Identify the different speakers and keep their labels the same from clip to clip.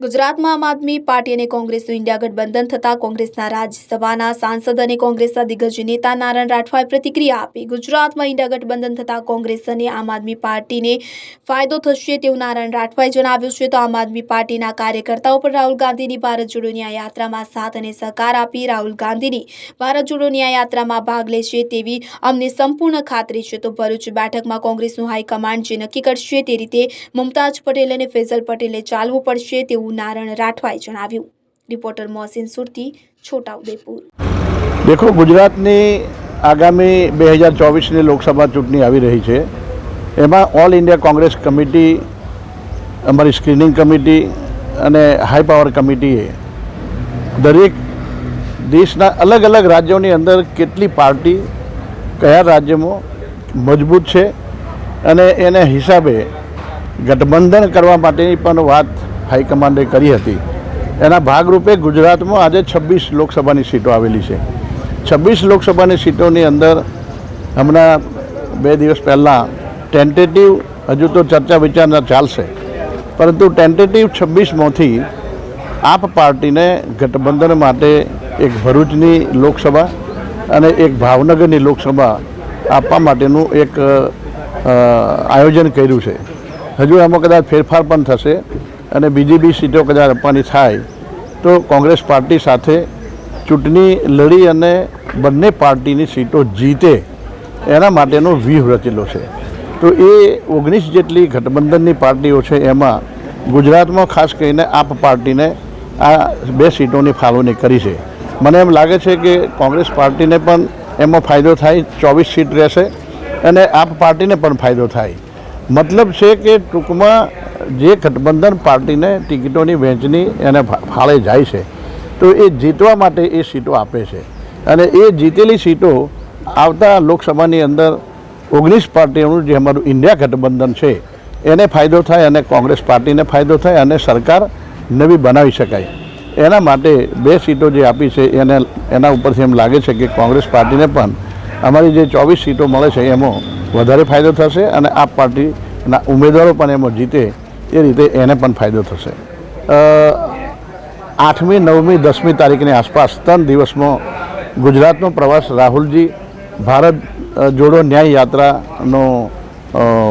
Speaker 1: ગુજરાતમાં આમ આદમી પાર્ટી અને કોંગ્રેસનું ઇન્ડિયા ગઠબંધન થતાં કોંગ્રેસના રાજ્યસભાના સાંસદ અને કોંગ્રેસના દિગ્ગજ નેતા નારાયણ રાઠવાએ પ્રતિક્રિયા આપી. ગુજરાતમાં ઇન્ડિયા ગઠબંધન થતાં કોંગ્રેસ અને આમ આદમી પાર્ટીને ફાયદો થશે તેવું નારાયણ રાઠવાએ જણાવ્યું છે. તો આમ આદમી પાર્ટીના કાર્યકર્તાઓ પણ રાહુલ ગાંધીની ભારત જોડો ન્યાય યાત્રામાં સાથ અને સહકાર આપી રાહુલ ગાંધીની ભારત જોડો ન્યાય યાત્રામાં ભાગ લેશે તેવી અમને સંપૂર્ણ ખાતરી છે. તો ભરૂચ બેઠકમાં કોંગ્રેસનું હાઈકમાન્ડ જે નક્કી કરશે તે રીતે મુમતાજ પટેલ અને ફેઝલ પટેલે ચાલવું પડશે તેવું નારણ રાઠવાએ જણાવ્યું. રિપોર્ટર મોહસિન સુરતી છોટાઉદેપુર
Speaker 2: દેખો, ગુજરાતની આગામી બે હજાર ચોવીસની લોકસભા ચૂંટણી આવી રહી છે. એમાં ઓલ ઇન્ડિયા કોંગ્રેસ કમિટી અમારી સ્ક્રીનિંગ કમિટી અને હાઈ પાવર કમિટીએ દરેક દેશના અલગ અલગ રાજ્યોની અંદર કેટલી પાર્ટી કયા રાજ્યમાં મજબૂત છે અને એને હિસાબે ગઠબંધન કરવા માટેની પણ વાત હાઈકમાન્ડે કરી હતી. એના ભાગરૂપે ગુજરાતમાં આજે છવ્વીસ લોકસભાની સીટો આવેલી છે. છવ્વીસ લોકસભાની સીટોની અંદર હમણાં બે દિવસ પહેલાં ટેન્ટેટિવ હજુ તો ચર્ચા વિચારણા ચાલશે. પરંતુ ટેન્ટેટિવ છવ્વીસમાંથી આપ પાર્ટીને ગઠબંધન માટે એક ભરૂચની લોકસભા અને એક ભાવનગરની લોકસભા આપવા માટેનું એક આયોજન કર્યું છે. હજુ એમાં કદાચ ફેરફાર પણ થશે. અને બીજી બી સીટો કદાચ આપવાની થાય, તો કોંગ્રેસ પાર્ટી સાથે ચૂંટણી લડી અને બંને પાર્ટીની સીટો જીતે, એના માટેનો વ્યૂહ રચેલો છે. તો એ ઓગણીસ જેટલી ગઠબંધનની પાર્ટીઓ છે, એમાં ગુજરાતમાં ખાસ કરીને આપ પાર્ટીને આ બે સીટોની ફાળવણી કરી છે. મને એમ લાગે છે કે કોંગ્રેસ પાર્ટીને પણ એમાં ફાયદો થાય, ચોવીસ સીટ રહેશે, અને આપ પાર્ટીને પણ ફાયદો થાય. મતલબ છે કે ટૂંકમાં જે ગઠબંધન પાર્ટીને ટિકિટોની વહેંચણી એને ફાળે જાય છે, તો એ જીતવા માટે એ સીટો આપે છે. અને એ જીતેલી સીટો આવતા લોકસભાની અંદર ઓગણીસ પાર્ટીઓનું જે અમારું ઇન્ડિયા ગઠબંધન છે, એને ફાયદો થાય અને કોંગ્રેસ પાર્ટીને ફાયદો થાય અને સરકાર નવી બનાવી શકાય. એના માટે બે સીટો જે આપી છે, એને, એના ઉપરથી એમ લાગે છે કે કોંગ્રેસ પાર્ટીને પણ અમારી જે ચોવીસ સીટો મળે છે, એમાં વધારે ફાયદો થશે અને આ પાર્ટીના ઉમેદવારો પણ એમાં જીતે એ રીતે એને પણ ફાયદો થશે. આઠમી, નવમી, દસમી તારીખની આસપાસ ત્રણ દિવસનો ગુજરાતનો પ્રવાસ રાહુલજી, ભારત જોડો ન્યાય યાત્રાનો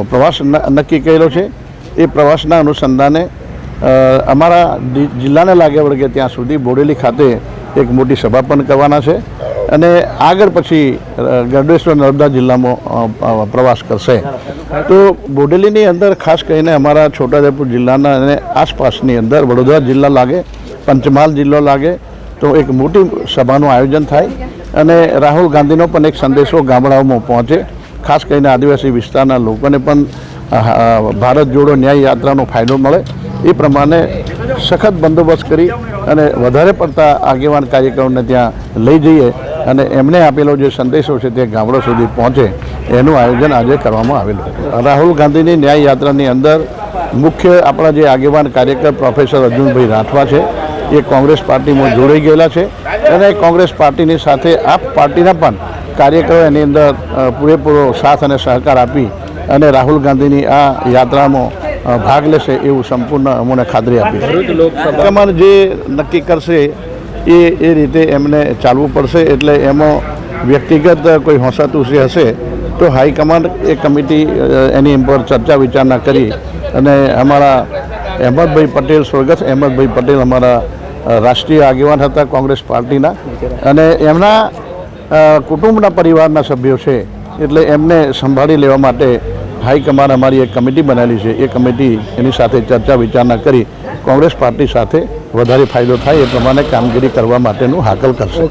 Speaker 2: પ્રવાસ નક્કી કર્યો છે. એ પ્રવાસના અનુસંધાને અમારા જિલ્લાને લાગે વળગે ત્યાં સુધી બોડેલી ખાતે એક મોટી સભા પણ કરવાના છે. અને આગળ પછી ગરડેશ્વર નર્મદા જિલ્લામાં પ્રવાસ કરશે. તો બોડેલીની અંદર ખાસ કરીને અમારા છોટાઉદેપુર જિલ્લાના અને આસપાસની અંદર વડોદરા જિલ્લા લાગે, પંચમહાલ જિલ્લો લાગે, તો એક મોટી સભાનું આયોજન થાય અને રાહુલ ગાંધીનો પણ એક સંદેશો ગામડાઓમાં પહોંચે. ખાસ કરીને આદિવાસી વિસ્તારના લોકોને પણ ભારત જોડો ન્યાય યાત્રાનો ફાયદો મળે. એ પ્રમાણે સખત બંદોબસ્ત કરી અને વધારે પડતા આગેવાન કાર્યક્રમને ત્યાં લઈ જઈએ. અને એમને આપેલો જે સંદેશો છે તે ગામડો સુધી પહોંચે એનું આયોજન આજે કરવામાં આવેલું રાહુલ ગાંધીની ન્યાય યાત્રાની અંદર મુખ્ય આપણા જે આગેવાન કાર્યકર પ્રોફેસર અર્જુનભાઈ રાઠવા છે એ કોંગ્રેસ પાર્ટીમાં જોડાઈ ગયેલા છે અને કોંગ્રેસ પાર્ટીની સાથે આપ પાર્ટીના પણ કાર્યકરો એની અંદર પૂરેપૂરો સાથ અને સહકાર આપી અને રાહુલ ગાંધીની આ યાત્રામાં ભાગ લેશે એવું સંપૂર્ણ અમને ખાતરી આપી. તમારે જે નક્કી કરશે એ એ રીતે એમને ચાલવું પડશે એટલે એમાં વ્યક્તિગત કોઈ હોંસાતુસી હશે તો હાઈકમાન્ડ એ કમિટી એની પર ચર્ચા વિચારણા કરી અને અમારા અહેમદભાઈ પટેલ સ્વર્ગસ્થ અહેમદભાઈ પટેલ અમારા રાષ્ટ્રીય આગેવાન હતા કોંગ્રેસ પાર્ટીના અને એમના કુટુંબના પરિવારના સભ્યો છે એટલે એમને સંભાળી લેવા માટે હાઈકમાન્ડ અમારી એક કમિટી બનાવેલી છે. એ કમિટી એની સાથે ચર્ચા વિચારણા કરી કોંગ્રેસ પાર્ટી સાથે વધારે ફાયદો થાય એ પ્રમાણે કામગીરી કરવા માટેનું હાકલ કરશે.